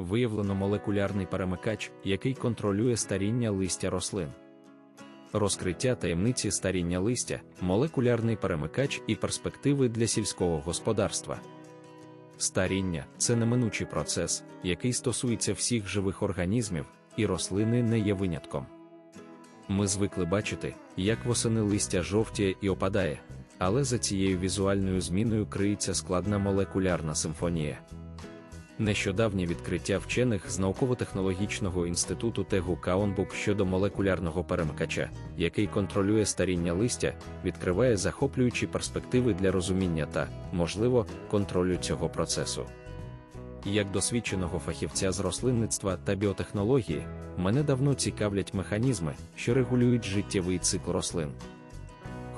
виявлено молекулярний перемикач, який контролює старіння листя рослин. Розкриття таємниці старіння листя, молекулярний перемикач і перспективи для сільського господарства. Старіння це неминучий процес, який стосується всіх живих організмів, і рослини не є винятком. Ми звикли бачити, як восени листя жовтіє і опадає, але за цією візуальною зміною криється складна молекулярна симфонія. Нещодавнє відкриття вчених з науково-технологічного інституту Тегу Каунбук щодо молекулярного перемикача, який контролює старіння листя, відкриває захоплюючі перспективи для розуміння та, можливо, контролю цього процесу. Як досвідченого фахівця з рослинництва та біотехнології, мене давно цікавлять механізми, що регулюють життєвий цикл рослин.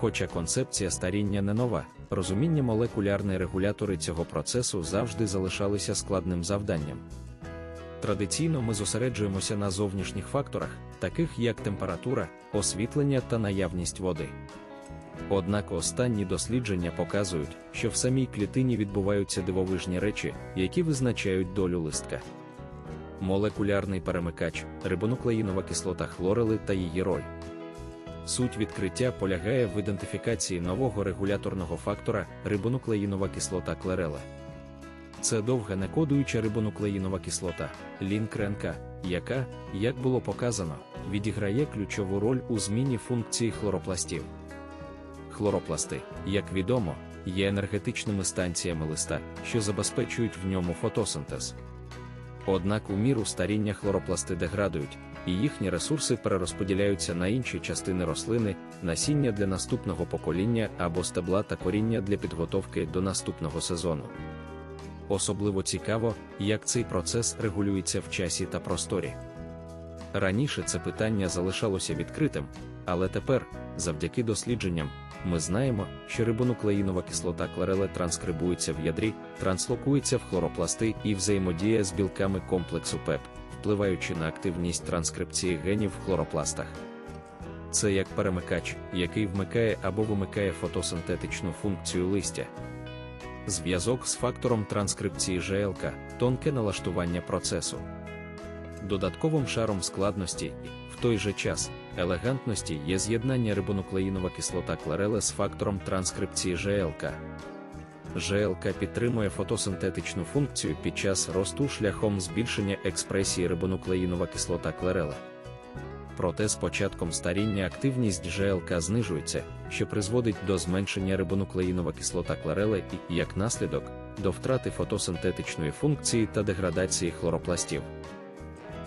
Хоча концепція старіння не нова, розуміння молекулярної регулятори цього процесу завжди залишалися складним завданням. Традиційно ми зосереджуємося на зовнішніх факторах, таких як температура, освітлення та наявність води. Однак останні дослідження показують, що в самій клітині відбуваються дивовижні речі, які визначають долю листка. Молекулярний перемикач, рибонуклеїнова кислота хлорели та її роль. Суть відкриття полягає в ідентифікації нового регуляторного фактора рибонуклеїнова кислота клерела. Це довга некодуюча рибонуклеїнова кислота, лінк РНК, яка, як було показано, відіграє ключову роль у зміні функції хлоропластів. Хлоропласти, як відомо, є енергетичними станціями листа, що забезпечують в ньому фотосинтез. Однак у міру старіння хлоропласти деградують, і їхні ресурси перерозподіляються на інші частини рослини, насіння для наступного покоління або стебла та коріння для підготовки до наступного сезону. Особливо цікаво, як цей процес регулюється в часі та просторі. Раніше це питання залишалося відкритим, але тепер, завдяки дослідженням, ми знаємо, що рибонуклеїнова кислота клареле транскрибується в ядрі, транслокується в хлоропласти і взаємодіє з білками комплексу ПЕП, впливаючи на активність транскрипції генів в хлоропластах. Це як перемикач, який вмикає або вимикає фотосинтетичну функцію листя. Зв'язок з фактором транскрипції ЖЛК, тонке налаштування процесу. Додатковим шаром складності, в той же час, елегантності є з'єднання рибонуклеїнова кислота клареле з фактором транскрипції ЖЛК. ЖЛК підтримує фотосинтетичну функцію під час росту шляхом збільшення експресії рибонуклеїнова кислота клерела. Проте з початком старіння активність ЖЛК знижується, що призводить до зменшення рибонуклеїнова кислота кларели і, як наслідок, до втрати фотосинтетичної функції та деградації хлоропластів.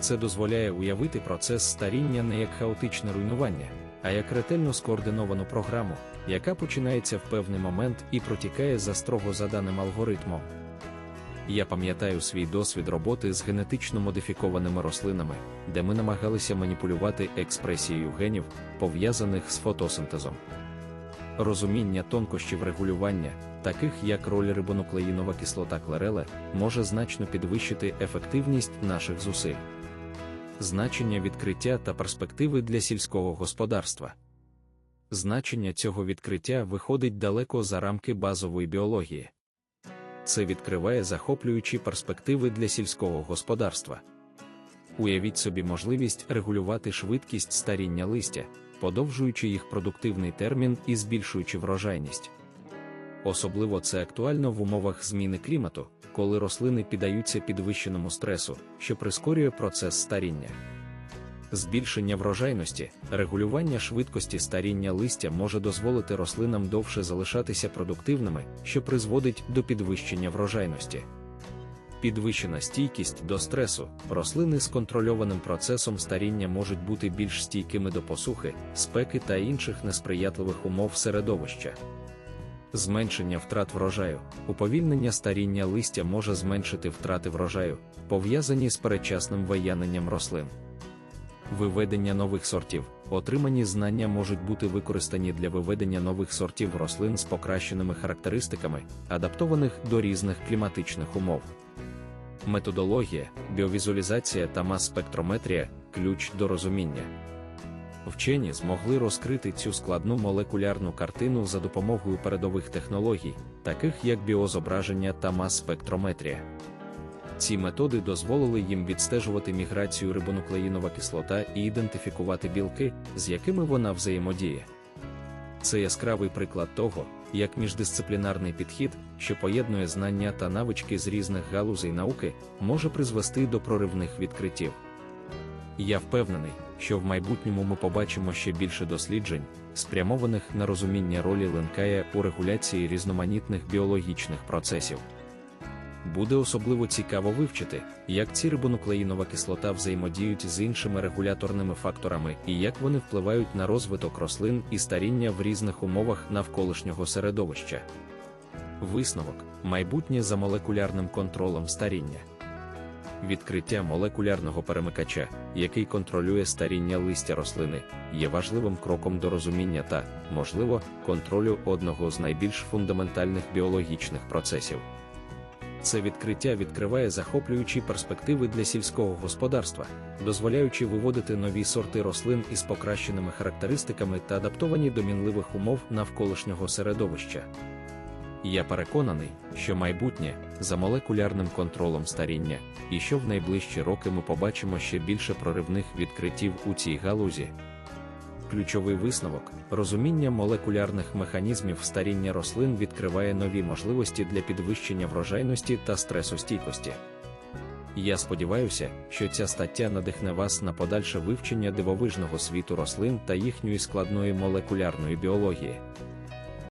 Це дозволяє уявити процес старіння не як хаотичне руйнування, а як ретельно скоординовану програму, яка починається в певний момент і протікає за строго заданим алгоритмом. Я пам'ятаю свій досвід роботи з генетично модифікованими рослинами, де ми намагалися маніпулювати експресією генів, пов'язаних з фотосинтезом. Розуміння тонкощів регулювання, таких як роль рибонуклеїнова кислота клереле, може значно підвищити ефективність наших зусиль. Значення відкриття та перспективи для сільського господарства. Значення цього відкриття виходить далеко за рамки базової біології. Це відкриває захоплюючі перспективи для сільського господарства. Уявіть собі можливість регулювати швидкість старіння листя, подовжуючи їх продуктивний термін і збільшуючи врожайність. Особливо це актуально в умовах зміни клімату, коли рослини піддаються підвищеному стресу, що прискорює процес старіння. Збільшення врожайності, регулювання швидкості старіння листя може дозволити рослинам довше залишатися продуктивними, що призводить до підвищення врожайності. Підвищена стійкість до стресу, рослини з контрольованим процесом старіння можуть бути більш стійкими до посухи, спеки та інших несприятливих умов середовища. Зменшення втрат врожаю, уповільнення старіння листя може зменшити втрати врожаю, пов'язані з передчасним вияненням рослин. Виведення нових сортів, отримані знання можуть бути використані для виведення нових сортів рослин з покращеними характеристиками, адаптованих до різних кліматичних умов. Методологія, біовізуалізація та мас-спектрометрія ключ до розуміння. Вчені змогли розкрити цю складну молекулярну картину за допомогою передових технологій, таких як біозображення та мас-спектрометрія. Ці методи дозволили їм відстежувати міграцію рибонуклеїнова кислота і ідентифікувати білки, з якими вона взаємодіє. Це яскравий приклад того, як міждисциплінарний підхід, що поєднує знання та навички з різних галузей науки, може призвести до проривних відкриттів. Я впевнений, що в майбутньому ми побачимо ще більше досліджень, спрямованих на розуміння ролі линкая у регуляції різноманітних біологічних процесів. Буде особливо цікаво вивчити, як ці рибонуклеїнова кислота взаємодіють з іншими регуляторними факторами і як вони впливають на розвиток рослин і старіння в різних умовах навколишнього середовища. Висновок майбутнє за молекулярним контролем старіння. Відкриття молекулярного перемикача, який контролює старіння листя рослини, є важливим кроком до розуміння та, можливо, контролю одного з найбільш фундаментальних біологічних процесів. Це відкриття відкриває захоплюючі перспективи для сільського господарства, дозволяючи виводити нові сорти рослин із покращеними характеристиками та адаптовані до мінливих умов навколишнього середовища. Я переконаний, що майбутнє за молекулярним контролем старіння, і що в найближчі роки ми побачимо ще більше проривних відкриттів у цій галузі. Ключовий висновок розуміння молекулярних механізмів старіння рослин відкриває нові можливості для підвищення врожайності та стресостійкості. Я сподіваюся, що ця стаття надихне вас на подальше вивчення дивовижного світу рослин та їхньої складної молекулярної біології.